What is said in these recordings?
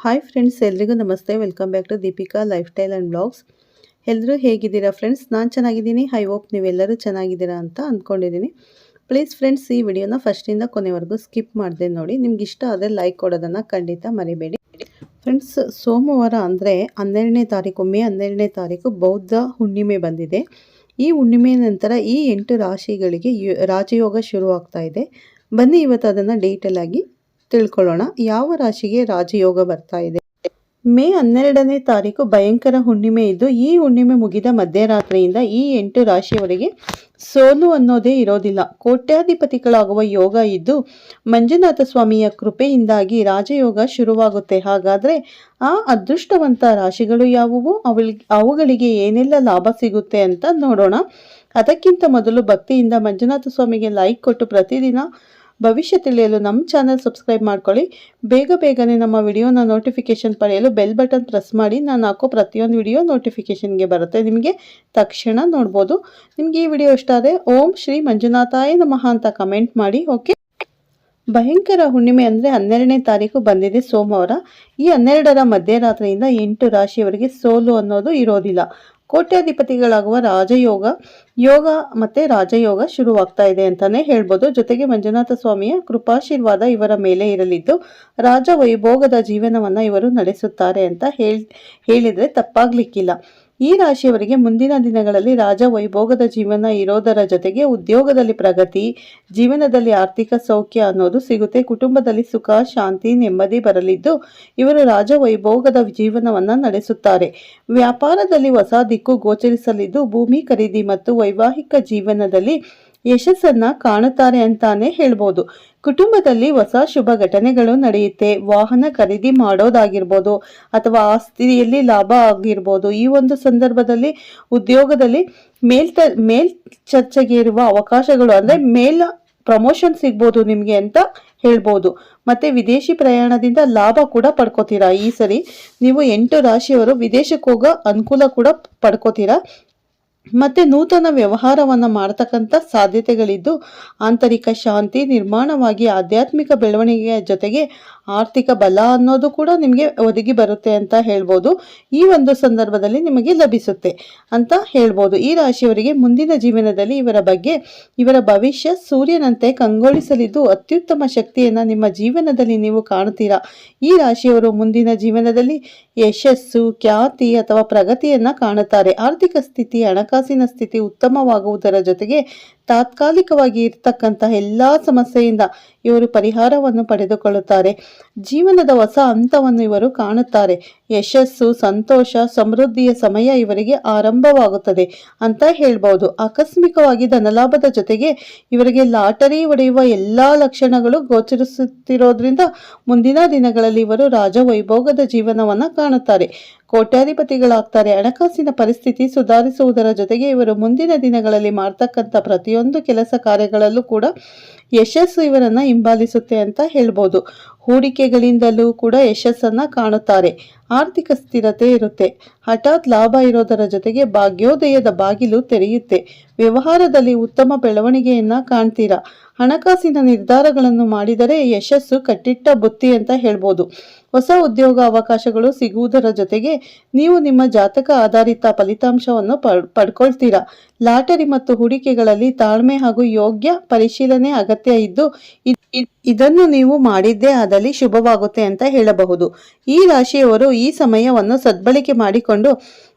Hi friends ಎಲ್ರಿಗೂ ನಮಸ್ತೆ. Welcome back to Deepika lifestyle and blogs ಎಲ್ಲರೂ ಹೇಗಿದ್ದೀರಾ ಫ್ರೆಂಡ್ಸ್ ನಾನು ಚೆನ್ನಾಗಿದ್ದೀನಿ. ಐ ಹೋಪ್ ನೀವೆಲ್ಲರೂ ಚೆನ್ನಾಗಿದ್ದೀರಾ ಅಂತ ಅಂದ್ಕೊಂಡಿದ್ದೀನಿ. ಪ್ಲೀಸ್ ಫ್ರೆಂಡ್ಸ್ ಈ ವಿಡಿಯೋನ ಫಸ್ಟಿಂದ ಕೊನೆವರೆಗೂ ಸ್ಕಿಪ್ ಮಾಡಿದೆ ನೋಡಿ. ನಿಮ್ಗೆ ಇಷ್ಟ ಆದರೆ ಲೈಕ್ ಕೊಡೋದನ್ನು ಖಂಡಿತ ಮರಿಬೇಡಿ. ಫ್ರೆಂಡ್ಸ್ ಸೋಮವಾರ ಅಂದರೆ ಹನ್ನೆರಡನೇ ತಾರೀಕು, ಮೇ ಹನ್ನೆರಡನೇ ತಾರೀಕು ಬೌದ್ಧ ಹುಣ್ಣಿಮೆ ಬಂದಿದೆ. ಈ ಹುಣ್ಣಿಮೆ ನಂತರ ಈ ಎಂಟು ರಾಶಿಗಳಿಗೆ ರಾಜಯೋಗ ಶುರುವಾಗ್ತಾ ಇದೆ. ಬನ್ನಿ ಇವತ್ತು ಅದನ್ನು ಡೀಟೇಲಾಗಿ ತಿಳ್ಕೊಳ್ಳೋಣ. ಯಾವ ರಾಶಿಗೆ ರಾಜಯೋಗ ಬರ್ತಾ ಇದೆ? ಮೇ ಹನ್ನೆರಡನೇ ತಾರೀಕು ಭಯಂಕರ ಹುಣ್ಣಿಮೆ ಇದ್ದು, ಈ ಹುಣ್ಣಿಮೆ ಮುಗಿದ ಮಧ್ಯರಾತ್ರಿಯಿಂದ ಈ ಎಂಟು ರಾಶಿಯವರಿಗೆ ಸೋಲು ಅನ್ನೋದೇ ಇರೋದಿಲ್ಲ. ಕೋಟ್ಯಾಧಿಪತಿಗಳಾಗುವ ಯೋಗ ಇದ್ದು, ಮಂಜುನಾಥ ಸ್ವಾಮಿಯ ಕೃಪೆಯಿಂದಾಗಿ ರಾಜಯೋಗ ಶುರುವಾಗುತ್ತೆ. ಹಾಗಾದ್ರೆ ಆ ಅದೃಷ್ಟವಂತ ರಾಶಿಗಳು ಯಾವುವು? ಅವಳಿಗೆ ಅವುಗಳಿಗೆ ಏನೆಲ್ಲ ಲಾಭ ಸಿಗುತ್ತೆ ಅಂತ ನೋಡೋಣ. ಅದಕ್ಕಿಂತ ಮೊದಲು ಭಕ್ತಿಯಿಂದ ಮಂಜುನಾಥ ಸ್ವಾಮಿಗೆ ಲೈಕ್ ಕೊಟ್ಟು ಪ್ರತಿದಿನ ಭವಿಷ್ಯ ತಿಳಿಯಲು ನಮ್ಮ ಚಾನಲ್ ಸಬ್ಸ್ಕ್ರೈಬ್ ಮಾಡ್ಕೊಳ್ಳಿ. ಬೇಗ ಬೇಗನೆ ನಮ್ಮ ವಿಡಿಯೋನ ನೋಟಿಫಿಕೇಶನ್ ಪಡೆಯಲು ಬೆಲ್ ಬಟನ್ ಪ್ರೆಸ್ ಮಾಡಿ. ನಾನು ಹಾಕೋ ಪ್ರತಿಯೊಂದು ವಿಡಿಯೋ ನೋಟಿಫಿಕೇಶನ್ಗೆ ಬರುತ್ತೆ. ನಿಮಗೆ ತಕ್ಷಣ ನೋಡ್ಬೋದು. ನಿಮಗೆ ಈ ವಿಡಿಯೋ ಇಷ್ಟ ಆದರೆ ಓಂ ಶ್ರೀ ಮಂಜುನಾಥಾಯ ನಮಃ ಅಂತ ಕಮೆಂಟ್ ಮಾಡಿ. ಓಕೆ ಭಯಂಕರ ಹುಣ್ಣಿಮೆ ಅಂದರೆ ಹನ್ನೆರಡನೇ ತಾರೀಕು ಬಂದಿದೆ ಸೋಮವಾರ. ಈ ಹನ್ನೆರಡರ ಮಧ್ಯರಾತ್ರಿಯಿಂದ ಎಂಟು ರಾಶಿಯವರಿಗೆ ಸೋಲು ಅನ್ನೋದು ಇರೋದಿಲ್ಲ. ಕೋಟ್ಯಾಧಿಪತಿಗಳಾಗುವ ರಾಜಯೋಗ, ಯೋಗ ಮತ್ತೆ ರಾಜಯೋಗ ಶುರುವಾಗ್ತಾ ಇದೆ ಅಂತಾನೆ ಹೇಳ್ಬೋದು. ಜೊತೆಗೆ ಮಂಜುನಾಥ ಸ್ವಾಮಿಯ ಕೃಪಾಶೀರ್ವಾದ ಇವರ ಮೇಲೆ ಇರಲಿದ್ದು ರಾಜ ವೈಭೋಗದ ಜೀವನವನ್ನ ಇವರು ನಡೆಸುತ್ತಾರೆ ಅಂತ ಹೇಳ್, ಹೇಳಿದ್ರೆ ತಪ್ಪಾಗ್ಲಿಕ್ಕಿಲ್ಲ. ಈ ರಾಶಿಯವರಿಗೆ ಮುಂದಿನ ದಿನಗಳಲ್ಲಿ ರಾಜ ವೈಭೋಗದ ಜೀವನ ಇರೋದರ ಜೊತೆಗೆ ಉದ್ಯೋಗದಲ್ಲಿ ಪ್ರಗತಿ, ಜೀವನದಲ್ಲಿ ಆರ್ಥಿಕ ಸೌಖ್ಯ ಅನ್ನೋದು ಸಿಗುತ್ತೆ. ಕುಟುಂಬದಲ್ಲಿ ಸುಖ, ಶಾಂತಿ, ನೆಮ್ಮದಿ ಬರಲಿದ್ದು ಇವರು ರಾಜ ವೈಭೋಗದ ಜೀವನವನ್ನು ನಡೆಸುತ್ತಾರೆ. ವ್ಯಾಪಾರದಲ್ಲಿ ಹೊಸ ದಿಕ್ಕು ಗೋಚರಿಸಲಿದ್ದು ಭೂಮಿ ಖರೀದಿ ಮತ್ತು ವೈವಾಹಿಕ ಜೀವನದಲ್ಲಿ ಯಶಸ್ಸನ್ನ ಕಾಣುತ್ತಾರೆ ಅಂತಾನೆ ಹೇಳ್ಬೋದು. ಕುಟುಂಬದಲ್ಲಿ ಹೊಸ ಶುಭ ಘಟನೆಗಳು ನಡೆಯುತ್ತೆ. ವಾಹನ ಖರೀದಿ ಮಾಡೋದಾಗಿರ್ಬೋದು ಅಥವಾ ಆಸ್ತಿಯಲ್ಲಿ ಲಾಭ ಆಗಿರ್ಬೋದು. ಈ ಒಂದು ಸಂದರ್ಭದಲ್ಲಿ ಉದ್ಯೋಗದಲ್ಲಿ ಮೇಲ್ತ ಮೇಲ್ ಚರ್ಚೆಗೆ ಇರುವ ಅವಕಾಶಗಳು ಅಂದ್ರೆ ಮೇಲ್ ಪ್ರಮೋಷನ್ ಸಿಗ್ಬೋದು ನಿಮಗೆ ಅಂತ ಹೇಳ್ಬೋದು. ಮತ್ತೆ ವಿದೇಶಿ ಪ್ರಯಾಣದಿಂದ ಲಾಭ ಕೂಡ ಪಡ್ಕೋತೀರಾ? ಈ ಸರಿ ನೀವು ಎಂಟು ರಾಶಿಯವರು ವಿದೇಶಕ್ಕೆ ಹೋಗೋ ಅನುಕೂಲ ಕೂಡ ಪಡ್ಕೋತೀರಾ? ಮತ್ತೆ ನೂತನ ವ್ಯವಹಾರವನ್ನು ಮಾಡತಕ್ಕಂಥ ಸಾಧ್ಯತೆಗಳಿದ್ದು ಆಂತರಿಕ ಶಾಂತಿ, ನಿರ್ಮಾಣವಾಗಿ ಆಧ್ಯಾತ್ಮಿಕ ಬೆಳವಣಿಗೆಯ ಜೊತೆಗೆ ಆರ್ಥಿಕ ಬಲ ಅನ್ನೋದು ಕೂಡ ನಿಮಗೆ ಒದಗಿ ಬರುತ್ತೆ ಅಂತ ಹೇಳ್ಬೋದು. ಈ ಒಂದು ಸಂದರ್ಭದಲ್ಲಿ ನಿಮಗೆ ಲಭಿಸುತ್ತೆ ಅಂತ ಹೇಳ್ಬೋದು. ಈ ರಾಶಿಯವರಿಗೆ ಮುಂದಿನ ಜೀವನದಲ್ಲಿ ಇವರ ಬಗ್ಗೆ, ಇವರ ಭವಿಷ್ಯ ಸೂರ್ಯನಂತೆ ಕಂಗೊಳಿಸಲಿದ್ದು ಅತ್ಯುತ್ತಮ ಶಕ್ತಿಯನ್ನು ನಿಮ್ಮ ಜೀವನದಲ್ಲಿ ನೀವು ಕಾಣುತ್ತೀರಾ ಈ ರಾಶಿಯವರು ಮುಂದಿನ ಜೀವನದಲ್ಲಿ ಯಶಸ್ಸು, ಖ್ಯಾತಿ ಅಥವಾ ಪ್ರಗತಿಯನ್ನ ಕಾಣುತ್ತಾರೆ. ಆರ್ಥಿಕ ಸ್ಥಿತಿ, ಹಣಕಾಸಿನ ಸ್ಥಿತಿ ಉತ್ತಮವಾಗುವುದರ ಜೊತೆಗೆ ತಾತ್ಕಾಲಿಕವಾಗಿ ಇರ್ತಕ್ಕಂತಹ ಎಲ್ಲಾ ಸಮಸ್ಯೆಯಿಂದ ಇವರು ಪರಿಹಾರವನ್ನು ಪಡೆದುಕೊಳ್ಳುತ್ತಾರೆ. ಜೀವನದ ಹೊಸ ಹಂತವನ್ನು ಇವರು ಕಾಣುತ್ತಾರೆ. ಯಶಸ್ಸು, ಸಂತೋಷ, ಸಮೃದ್ಧಿಯ ಸಮಯ ಇವರಿಗೆ ಆರಂಭವಾಗುತ್ತದೆ ಅಂತ ಹೇಳ್ಬೋದು. ಆಕಸ್ಮಿಕವಾಗಿ ಧನಲಾಭದ ಜೊತೆಗೆ ಇವರಿಗೆ ಲಾಟರಿ ಹೊಡೆಯುವ ಎಲ್ಲಾ ಲಕ್ಷಣಗಳು ಗೋಚರಿಸುತ್ತಿರೋದ್ರಿಂದ ಮುಂದಿನ ದಿನಗಳಲ್ಲಿ ಇವರು ರಾಜ ಜೀವನವನ್ನು ಜೀವನವನ್ನ ಕಾಣುತ್ತಾರೆ. ಕೋಟ್ಯಾಧಿಪತಿಗಳಾಗ್ತಾರೆ. ಹಣಕಾಸಿನ ಪರಿಸ್ಥಿತಿ ಸುಧಾರಿಸುವುದರ ಜೊತೆಗೆ ಇವರು ಮುಂದಿನ ದಿನಗಳಲ್ಲಿ ಮಾಡ್ತಕ್ಕಂಥ ಪ್ರತಿಯೊಂದು ಕೆಲಸ ಕಾರ್ಯಗಳಲ್ಲೂ ಕೂಡ ಯಶಸ್ಸು ಇವರನ್ನ ಹಿಂಬಾಲಿಸುತ್ತೆ ಅಂತ ಹೇಳ್ಬೋದು. ಹೂಡಿಕೆಗಳಿಂದಲೂ ಕೂಡ ಯಶಸ್ಸನ್ನ ಕಾಣುತ್ತಾರೆ. ಆರ್ಥಿಕ ಸ್ಥಿರತೆ ಇರುತ್ತೆ. ಹಠಾತ್ ಲಾಭ ಇರೋದರ ಜೊತೆಗೆ ಭಾಗ್ಯೋದಯದ ಬಾಗಿಲು ತೆರೆಯುತ್ತೆ. ವ್ಯವಹಾರದಲ್ಲಿ ಉತ್ತಮ ಬೆಳವಣಿಗೆಯನ್ನ ಕಾಣ್ತೀರಾ? ಹಣಕಾಸಿನ ನಿರ್ಧಾರಗಳನ್ನು ಮಾಡಿದರೆ ಯಶಸ್ಸು ಕಟ್ಟಿಟ್ಟ ಬುತ್ತಿ ಅಂತ ಹೇಳ್ಬೋದು. ಹೊಸ ಉದ್ಯೋಗ ಅವಕಾಶಗಳು ಸಿಗುವುದರ ಜೊತೆಗೆ ನೀವು ನಿಮ್ಮ ಜಾತಕ ಆಧಾರಿತ ಫಲಿತಾಂಶವನ್ನು ಪಡ್, ಪಡ್ಕೊಳ್ತೀರಾ. ಲಾಟರಿ ಮತ್ತು ಹೂಡಿಕೆಗಳಲ್ಲಿ ತಾಳ್ಮೆ ಹಾಗೂ ಯೋಗ್ಯ ಪರಿಶೀಲನೆ ಅಗತ್ಯ ಇದ್ದು ಇದ್- ಇದ್- ಇದನ್ನು ನೀವು ಮಾಡಿದ್ದೇ ಆದಲ್ಲಿ ಶುಭವಾಗುತ್ತೆ ಅಂತ ಹೇಳಬಹುದು. ಈ ರಾಶಿಯವರು ಈ ಸಮಯವನ್ನು ಸದ್ಬಳಕೆ ಮಾಡಿಕೊಂಡು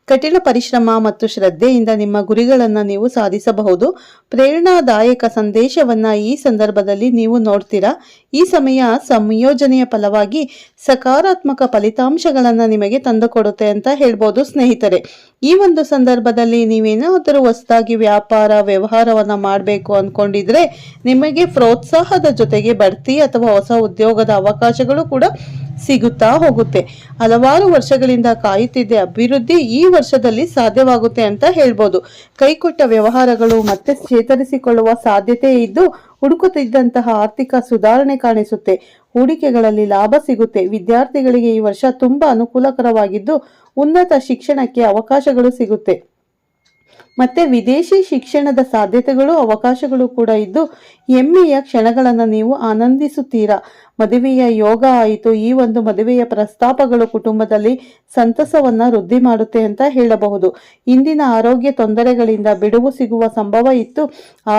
ಕಠಿಣ ಪರಿಶ್ರಮ ಮತ್ತು ಶ್ರದ್ಧೆಯಿಂದ ನಿಮ್ಮ ಗುರಿಗಳನ್ನು ನೀವು ಸಾಧಿಸಬಹುದು. ಪ್ರೇರಣಾದಾಯಕ ಸಂದೇಶವನ್ನ ಈ ಸಂದರ್ಭದಲ್ಲಿ ನೀವು ನೋಡ್ತೀರಾ? ಈ ಸಮಯ ಸಂಯೋಜನೆಯ ಫಲವಾಗಿ ಸಕಾರಾತ್ಮಕ ಫಲಿತಾಂಶಗಳನ್ನು ನಿಮಗೆ ತಂದುಕೊಡುತ್ತೆ ಅಂತ ಹೇಳ್ಬೋದು ಸ್ನೇಹಿತರೆ. ಈ ಒಂದು ಸಂದರ್ಭದಲ್ಲಿ ನೀವೇನಾದರೂ ಹೊಸದಾಗಿ ವ್ಯಾಪಾರ, ವ್ಯವಹಾರವನ್ನು ಮಾಡಬೇಕು ಅಂದ್ಕೊಂಡಿದ್ರೆ ನಿಮಗೆ ಪ್ರೋತ್ಸಾಹದ ಜೊತೆಗೆ ಬಡ್ತಿ ಅಥವಾ ಹೊಸ ಉದ್ಯೋಗದ ಅವಕಾಶಗಳು ಕೂಡ ಸಿಗುತ್ತಾ ಹೋಗುತ್ತೆ. ಹಲವಾರು ವರ್ಷಗಳಿಂದ ಕಾಯುತ್ತಿದ್ದ ಅಭಿವೃದ್ಧಿ ಈ ವರ್ಷದಲ್ಲಿ ಸಾಧ್ಯವಾಗುತ್ತೆ ಅಂತ ಹೇಳ್ಬೋದು. ಕೈಕೊಟ್ಟ ವ್ಯವಹಾರಗಳು ಮತ್ತೆ ಚೇತರಿಸಿಕೊಳ್ಳುವ ಸಾಧ್ಯತೆ ಇದ್ದು ಹುಡುಕುತ್ತಿದ್ದಂತಹ ಆರ್ಥಿಕ ಸುಧಾರಣೆ ಕಾಣಿಸುತ್ತೆ. ಹೂಡಿಕೆಗಳಲ್ಲಿ ಲಾಭ ಸಿಗುತ್ತೆ. ವಿದ್ಯಾರ್ಥಿಗಳಿಗೆ ಈ ವರ್ಷ ತುಂಬಾ ಅನುಕೂಲಕರವಾಗಿದ್ದು ಉನ್ನತ ಶಿಕ್ಷಣಕ್ಕೆ ಅವಕಾಶಗಳು ಸಿಗುತ್ತೆ. ಮತ್ತೆ ವಿದೇಶಿ ಶಿಕ್ಷಣದ ಸಾಧ್ಯತೆಗಳು, ಅವಕಾಶಗಳು ಕೂಡ ಇದ್ದು ಹೆಮ್ಮೆಯ ಕ್ಷಣಗಳನ್ನು ನೀವು ಆನಂದಿಸುತ್ತೀರಾ? ಮದುವೆಯ ಯೋಗ ಆಯಿತು. ಈ ಒಂದು ಮದುವೆಯ ಪ್ರಸ್ತಾಪಗಳು ಕುಟುಂಬದಲ್ಲಿ ಸಂತಸವನ್ನು ವೃದ್ಧಿ ಮಾಡುತ್ತೆ ಅಂತ ಹೇಳಬಹುದು. ಇಂದಿನ ಆರೋಗ್ಯ ತೊಂದರೆಗಳಿಂದ ಬಿಡುವು ಸಿಗುವ ಸಂಭವ ಇತ್ತು.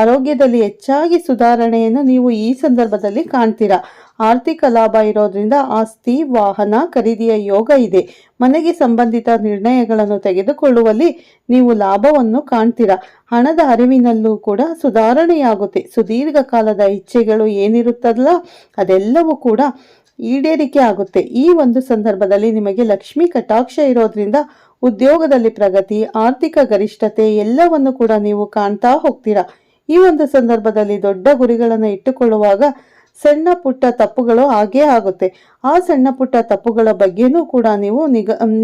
ಆರೋಗ್ಯದಲ್ಲಿ ಹೆಚ್ಚಾಗಿ ಸುಧಾರಣೆಯನ್ನು ನೀವು ಈ ಸಂದರ್ಭದಲ್ಲಿ ಕಾಣ್ತೀರಾ? ಆರ್ಥಿಕ ಲಾಭ ಇರೋದ್ರಿಂದ ಆಸ್ತಿ, ವಾಹನ ಖರೀದಿಯ ಯೋಗ ಇದೆ. ಮನೆಗೆ ಸಂಬಂಧಿತ ನಿರ್ಣಯಗಳನ್ನು ತೆಗೆದುಕೊಳ್ಳುವಲ್ಲಿ ನೀವು ಲಾಭವನ್ನು ಕಾಣ್ತೀರಾ? ಹಣದ ಅರಿವಿನಲ್ಲೂ ಕೂಡ ಸುಧಾರಣೆಯಾಗುತ್ತೆ. ಸುದೀರ್ಘ ಕಾಲದ ಇಚ್ಛೆಗಳು ಏನಿರುತ್ತಲ್ಲ, ಅದೆಲ್ಲವೂ ಕೂಡ ಈಡೇರಿಕೆ ಆಗುತ್ತೆ. ಈ ಒಂದು ಸಂದರ್ಭದಲ್ಲಿ ನಿಮಗೆ ಲಕ್ಷ್ಮಿ ಕಟಾಕ್ಷ ಇರೋದ್ರಿಂದ ಉದ್ಯೋಗದಲ್ಲಿ ಪ್ರಗತಿ, ಆರ್ಥಿಕ ಗರಿಷ್ಠತೆ ಎಲ್ಲವನ್ನು ಕೂಡ ನೀವು ಕಾಣ್ತಾ ಹೋಗ್ತೀರಾ? ಈ ಒಂದು ಸಂದರ್ಭದಲ್ಲಿ ದೊಡ್ಡ ಗುರಿಗಳನ್ನು ಇಟ್ಟುಕೊಳ್ಳುವಾಗ ಸಣ್ಣ ಪುಟ್ಟ ತಪ್ಪುಗಳು ಹಾಗೇ ಆಗುತ್ತೆ. ಆ ಸಣ್ಣ ಪುಟ್ಟ ತಪ್ಪುಗಳ ಬಗ್ಗೆನೂ ಕೂಡ ನೀವು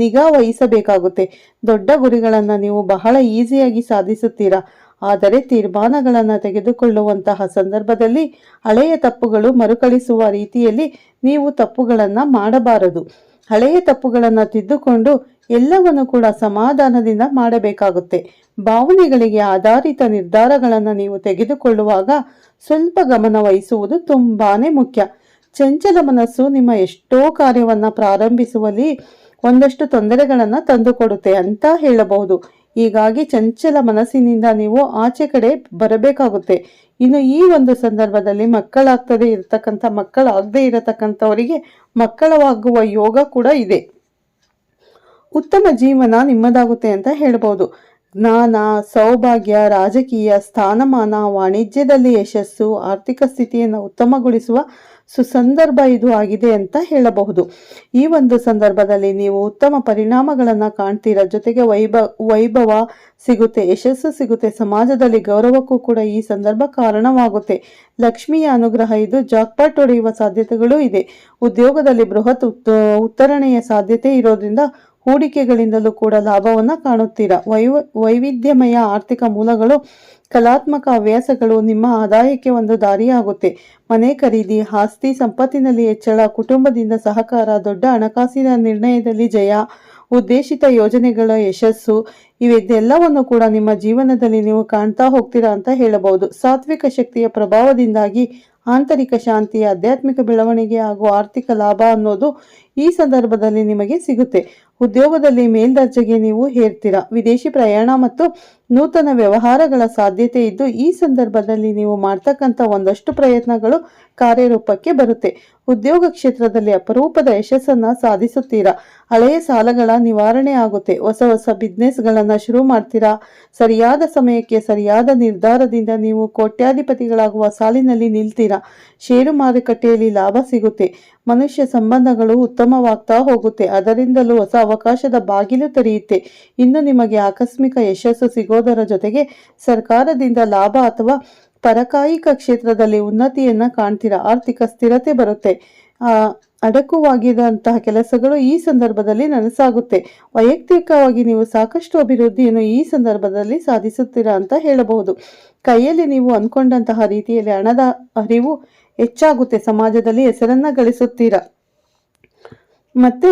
ನಿಗಾ ವಹಿಸಬೇಕಾಗುತ್ತೆ. ದೊಡ್ಡ ಗುರಿಗಳನ್ನು ನೀವು ಬಹಳ ಈಸಿಯಾಗಿ ಸಾಧಿಸುತ್ತೀರಾ? ಆದರೆ ತೀರ್ಮಾನಗಳನ್ನು ತೆಗೆದುಕೊಳ್ಳುವಂತಹ ಸಂದರ್ಭದಲ್ಲಿ ಹಳೆಯ ತಪ್ಪುಗಳು ಮರುಕಳಿಸುವ ರೀತಿಯಲ್ಲಿ ನೀವು ತಪ್ಪುಗಳನ್ನು ಮಾಡಬಾರದು. ಹಳೆಯ ತಪ್ಪುಗಳನ್ನು ತಿದ್ದುಕೊಂಡು ಎಲ್ಲವನ್ನು ಕೂಡ ಸಮಾಧಾನದಿಂದ ಮಾಡಬೇಕಾಗುತ್ತೆ. ಭಾವನೆಗಳಿಗೆ ಆಧಾರಿತ ನಿರ್ಧಾರಗಳನ್ನು ನೀವು ತೆಗೆದುಕೊಳ್ಳುವಾಗ ಸ್ವಲ್ಪ ಗಮನ ವಹಿಸುವುದು ತುಂಬಾನೇ ಮುಖ್ಯ. ಚಂಚಲ ಮನಸ್ಸು ನಿಮ್ಮ ಎಷ್ಟೋ ಕಾರ್ಯವನ್ನು ಪ್ರಾರಂಭಿಸುವಲ್ಲಿ ಒಂದಷ್ಟು ತೊಂದರೆಗಳನ್ನು ತಂದುಕೊಡುತ್ತೆ ಅಂತ ಹೇಳಬಹುದು. ಹೀಗಾಗಿ ಚಂಚಲ ಮನಸ್ಸಿನಿಂದ ನೀವು ಆಚೆ ಕಡೆ ಬರಬೇಕಾಗುತ್ತೆ. ಇನ್ನು ಈ ಒಂದು ಸಂದರ್ಭದಲ್ಲಿ ಮಕ್ಕಳಾಗ್ತದೆ ಇರತಕ್ಕಂಥ, ಮಕ್ಕಳಾಗದೇ ಇರತಕ್ಕಂಥವರಿಗೆ ಮಕ್ಕಳವಾಗುವ ಯೋಗ ಕೂಡ ಇದೆ. ಉತ್ತಮ ಜೀವನ ನಿಮ್ಮದಾಗುತ್ತೆ ಅಂತ ಹೇಳ್ಬೋದು. ಜ್ಞಾನ ಸೌಭಾಗ್ಯ, ರಾಜಕೀಯ, ಸ್ಥಾನಮಾನ, ವಾಣಿಜ್ಯದಲ್ಲಿ ಯಶಸ್ಸು, ಆರ್ಥಿಕ ಸ್ಥಿತಿಯನ್ನು ಉತ್ತಮಗೊಳಿಸುವ ಸುಸಂದರ್ಭ ಇದು ಆಗಿದೆ ಅಂತ ಹೇಳಬಹುದು. ಈ ಒಂದು ಸಂದರ್ಭದಲ್ಲಿ ನೀವು ಉತ್ತಮ ಪರಿಣಾಮಗಳನ್ನು ಕಾಣ್ತೀರಾ. ಜೊತೆಗೆ ವೈಭ, ವೈಭವ ಸಿಗುತ್ತೆ, ಯಶಸ್ಸು ಸಿಗುತ್ತೆ, ಸಮಾಜದಲ್ಲಿ ಗೌರವಕ್ಕೂ ಕೂಡ ಈ ಸಂದರ್ಭ ಕಾರಣವಾಗುತ್ತೆ. ಲಕ್ಷ್ಮಿಯ ಅನುಗ್ರಹ ಇದು ಜಾಕ್ಪಾಟ್ ಹೊಡೆಯುವ ಸಾಧ್ಯತೆಗಳು ಇದೆ. ಉದ್ಯೋಗದಲ್ಲಿ ಬೃಹತ್ ಉತ್ತರಣೆಯ ಸಾಧ್ಯತೆ ಇರೋದ್ರಿಂದ ಹೂಡಿಕೆಗಳಿಂದಲೂ ಕೂಡ ಲಾಭವನ್ನು ಕಾಣುತ್ತೀರಾ? ವೈವ, ವೈವಿಧ್ಯಮಯ ಆರ್ಥಿಕ ಮೂಲಗಳು, ಕಲಾತ್ಮಕ ಹವ್ಯಾಸಗಳು ನಿಮ್ಮ ಆದಾಯಕ್ಕೆ ಒಂದು ದಾರಿಯಾಗುತ್ತೆ. ಮನೆ ಖರೀದಿ, ಆಸ್ತಿ ಸಂಪತ್ತಿನಲ್ಲಿ ಹೆಚ್ಚಳ, ಕುಟುಂಬದಿಂದ ಸಹಕಾರ, ದೊಡ್ಡ ಹಣಕಾಸಿನ ನಿರ್ಣಯದಲ್ಲಿ ಜಯ, ಉದ್ದೇಶಿತ ಯೋಜನೆಗಳ ಯಶಸ್ಸು ಇವೆಲ್ಲವನ್ನು ಕೂಡ ನಿಮ್ಮ ಜೀವನದಲ್ಲಿ ನೀವು ಕಾಣ್ತಾ ಹೋಗ್ತೀರಾ ಅಂತ ಹೇಳಬಹುದು. ಸಾತ್ವಿಕ ಶಕ್ತಿಯ ಪ್ರಭಾವದಿಂದಾಗಿ ಆಂತರಿಕ ಶಾಂತಿ ಆಧ್ಯಾತ್ಮಿಕ ಬೆಳವಣಿಗೆ ಹಾಗೂ ಆರ್ಥಿಕ ಲಾಭ ಅನ್ನೋದು ಈ ಸಂದರ್ಭದಲ್ಲಿ ನಿಮಗೆ ಸಿಗುತ್ತೆ. ಉದ್ಯೋಗದಲ್ಲಿ ಮೇಲ್ದರ್ಜೆಗೆ ನೀವು ಹೇರ್ತೀರಾ? ವಿದೇಶಿ ಪ್ರಯಾಣ ಮತ್ತು ನೂತನ ವ್ಯವಹಾರಗಳ ಸಾಧ್ಯತೆ ಇದ್ದು, ಈ ಸಂದರ್ಭದಲ್ಲಿ ನೀವು ಮಾಡ್ತಕ್ಕಂಥ ಒಂದಷ್ಟು ಪ್ರಯತ್ನಗಳು ಕಾರ್ಯರೂಪಕ್ಕೆ ಬರುತ್ತೆ. ಉದ್ಯೋಗ ಕ್ಷೇತ್ರದಲ್ಲಿ ಅಪರೂಪದ ಯಶಸ್ಸನ್ನ ಸಾಧಿಸುತ್ತೀರಾ? ಹಳೆಯ ಸಾಲಗಳ ನಿವಾರಣೆ ಆಗುತ್ತೆ. ಹೊಸ ಹೊಸ ಬಿಸ್ನೆಸ್ಗಳನ್ನು ಶುರು ಮಾಡ್ತೀರಾ? ಸರಿಯಾದ ಸಮಯಕ್ಕೆ ಸರಿಯಾದ ನಿರ್ಧಾರದಿಂದ ನೀವು ಕೋಟ್ಯಾಧಿಪತಿಗಳಾಗುವ ಸಾಲಿನಲ್ಲಿ ನಿಲ್ತೀರಾ? ಷೇರು ಮಾರುಕಟ್ಟೆಯಲ್ಲಿ ಲಾಭ ಸಿಗುತ್ತೆ. ಮನುಷ್ಯ ಸಂಬಂಧಗಳು ಉತ್ತಮವಾಗ್ತಾ ಹೋಗುತ್ತೆ. ಅದರಿಂದಲೂ ಹೊಸ ಅವಕಾಶದ ಬಾಗಿಲು ತೆರೆಯುತ್ತೆ. ಇನ್ನು ನಿಮಗೆ ಆಕಸ್ಮಿಕ ಯಶಸ್ಸು ಸಿಗೋದರ ಜೊತೆಗೆ ಸರ್ಕಾರದಿಂದ ಲಾಭ ಅಥವಾ ಪರಕಾಯಿಕ ಕ್ಷೇತ್ರದಲ್ಲಿ ಉನ್ನತಿಯನ್ನ ಕಾಣ್ತೀರಾ? ಆರ್ಥಿಕ ಸ್ಥಿರತೆ ಬರುತ್ತೆ. ಅಡಕುವಾಗಿದಂತಹ ಕೆಲಸಗಳು ಈ ಸಂದರ್ಭದಲ್ಲಿ ನನಸಾಗುತ್ತೆ. ವೈಯಕ್ತಿಕವಾಗಿ ನೀವು ಸಾಕಷ್ಟು ಅಭಿವೃದ್ಧಿಯನ್ನು ಈ ಸಂದರ್ಭದಲ್ಲಿ ಸಾಧಿಸುತ್ತೀರಾ ಅಂತ ಹೇಳಬಹುದು. ಕೈಯಲ್ಲಿ ನೀವು ಅಂದ್ಕೊಂಡಂತಹ ರೀತಿಯಲ್ಲಿ ಹಣದ ಅರಿವು ಹೆಚ್ಚಾಗುತ್ತೆ. ಸಮಾಜದಲ್ಲಿ ಹೆಸರನ್ನ ಗಳಿಸುತ್ತೀರಾ? ಮತ್ತೆ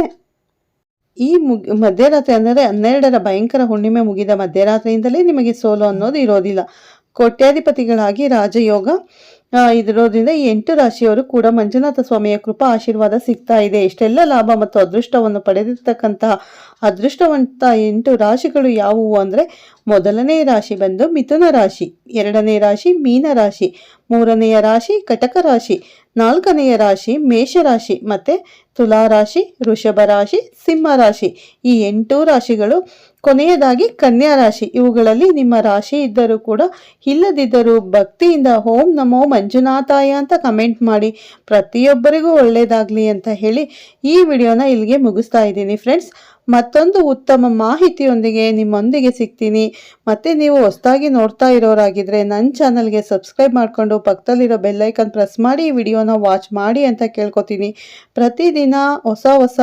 ಈ ಮುಗ್, ಮಧ್ಯರಾತ್ರಿ ಅಂದರೆ ಹನ್ನೆರಡರ ಭಯಂಕರ ಹುಣ್ಣಿಮೆ ಮುಗಿದ ಮಧ್ಯರಾತ್ರಿಯಿಂದಲೇ ನಿಮಗೆ ಸೋಲು ಅನ್ನೋದು ಇರೋದಿಲ್ಲ. ಕೋಟ್ಯಾಧಿಪತಿಗಳಾಗಿ ರಾಜಯೋಗ ಇದಿರೋದ್ರಿಂದ ಎಂಟು ರಾಶಿಯವರು ಕೂಡ ಮಂಜುನಾಥ ಸ್ವಾಮಿಯ ಕೃಪಾ ಆಶೀರ್ವಾದ ಸಿಗ್ತಾ ಇದೆ. ಇಷ್ಟೆಲ್ಲ ಲಾಭ ಮತ್ತು ಅದೃಷ್ಟವನ್ನು ಪಡೆದಿರ್ತಕ್ಕಂತಹ ಅದೃಷ್ಟವಂತ ಎಂಟು ರಾಶಿಗಳು ಯಾವುವು ಅಂದರೆ ಮೊದಲನೇ ರಾಶಿ ಬಂದು ಮಿಥುನ ರಾಶಿ, ಎರಡನೇ ರಾಶಿ ಮೀನ ರಾಶಿ, ಮೂರನೆಯ ರಾಶಿ ಕಟಕ ರಾಶಿ, ನಾಲ್ಕನೆಯ ರಾಶಿ ಮೇಷರಾಶಿ ಮತ್ತೆ ತುಲಾ ರಾಶಿ, ವೃಷಭ ರಾಶಿ, ಸಿಂಹ ರಾಶಿ. ಈ ಎಂಟು ರಾಶಿಗಳು ಕೊನೆಯದಾಗಿ ಕನ್ಯಾ ರಾಶಿ. ಇವುಗಳಲ್ಲಿ ನಿಮ್ಮ ರಾಶಿ ಇದ್ದರೂ ಕೂಡ ಇಲ್ಲದಿದ್ದರೂ ಭಕ್ತಿಯಿಂದ ಓಂ ನಮೋ ಮಂಜುನಾಥಾಯ ಅಂತ ಕಮೆಂಟ್ ಮಾಡಿ. ಪ್ರತಿಯೊಬ್ಬರಿಗೂ ಒಳ್ಳೆಯದಾಗಲಿ ಅಂತ ಹೇಳಿ ಈ ವಿಡಿಯೋನ ಇಲ್ಲಿಗೆ ಮುಗಿಸ್ತಾ ಇದ್ದೀನಿ ಫ್ರೆಂಡ್ಸ್. ಮತ್ತೊಂದು ಉತ್ತಮ ಮಾಹಿತಿಯೊಂದಿಗೆ ನಿಮ್ಮೊಂದಿಗೆ ಸಿಗ್ತೀನಿ. ಮತ್ತೆ ನೀವು ಹೊಸದಾಗಿ ನೋಡ್ತಾ ಇರೋರಾಗಿದ್ರೆ ನನ್ನ ಚಾನಲ್ಗೆ ಸಬ್ಸ್ಕ್ರೈಬ್ ಮಾಡಿಕೊಂಡು ಪಕ್ಕದಲ್ಲಿರೋ ಬೆಲ್ಲೈಕನ್ ಪ್ರೆಸ್ ಮಾಡಿ, ಈ ವಿಡಿಯೋನ ವಾಚ್ ಮಾಡಿ ಅಂತ ಕೇಳ್ಕೊತೀನಿ. ಪ್ರತಿದಿನ ಹೊಸ ಹೊಸ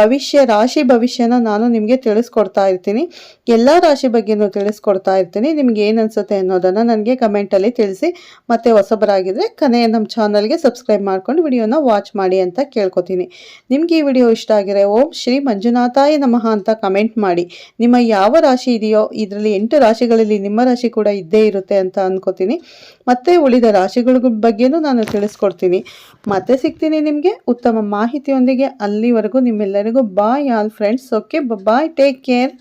ಭವಿಷ್ಯ, ರಾಶಿ ಭವಿಷ್ಯನ ನಾನು ನಿಮಗೆ ತಿಳಿಸ್ಕೊಡ್ತಾ ಇರ್ತೀನಿ. ಎಲ್ಲ ರಾಶಿ ಬಗ್ಗೆನೂ ತಿಳಿಸ್ಕೊಡ್ತಾ ಇರ್ತೀನಿ. ನಿಮ್ಗೆ ಏನು ಅನಿಸುತ್ತೆ ಅನ್ನೋದನ್ನು ನನಗೆ ಕಮೆಂಟಲ್ಲಿ ತಿಳಿಸಿ. ಮತ್ತೆ ಹೊಸಬರಾಗಿದ್ದರೆ ಕನೆ ನಮ್ಮ ಚಾನಲ್ಗೆ ಸಬ್ಸ್ಕ್ರೈಬ್ ಮಾಡ್ಕೊಂಡು ವಿಡಿಯೋನ ವಾಚ್ ಮಾಡಿ ಅಂತ ಕೇಳ್ಕೊತೀನಿ. ನಿಮ್ಗೆ ಈ ವಿಡಿಯೋ ಇಷ್ಟ ಆಗಿದೆ ಓಂ ಶ್ರೀ ಮಂಜುನಾಥಾಯ ನಮಃ ಅಂತ ಕಮೆಂಟ್ ಮಾಡಿ, ನಿಮ್ಮ ಯಾವ ರಾಶಿ ಇದೆಯೋ ಇದರಲ್ಲಿ ಎಂಟು ರಾಶಿಗಳಲ್ಲಿ ನಿಮ್ಮ ರಾಶಿ ಕೂಡ ಇದ್ದೇ ಇರುತ್ತೆ ಅಂತ ಅನ್ಕೋತೀನಿ. ಮತ್ತೆ ಉಳಿದ ರಾಶಿಗಳ ಬಗ್ಗೆನೂ ನಾನು ತಿಳಿಸ್ಕೊಡ್ತೀನಿ. ಮತ್ತೆ ಸಿಗ್ತೀನಿ ನಿಮಗೆ ಉತ್ತಮ ಮಾಹಿತಿಯೊಂದಿಗೆ. ಅಲ್ಲಿವರೆಗೂ ನಿಮ್ಮೆಲ್ಲರಿಗೂ bye all friends okay bye take care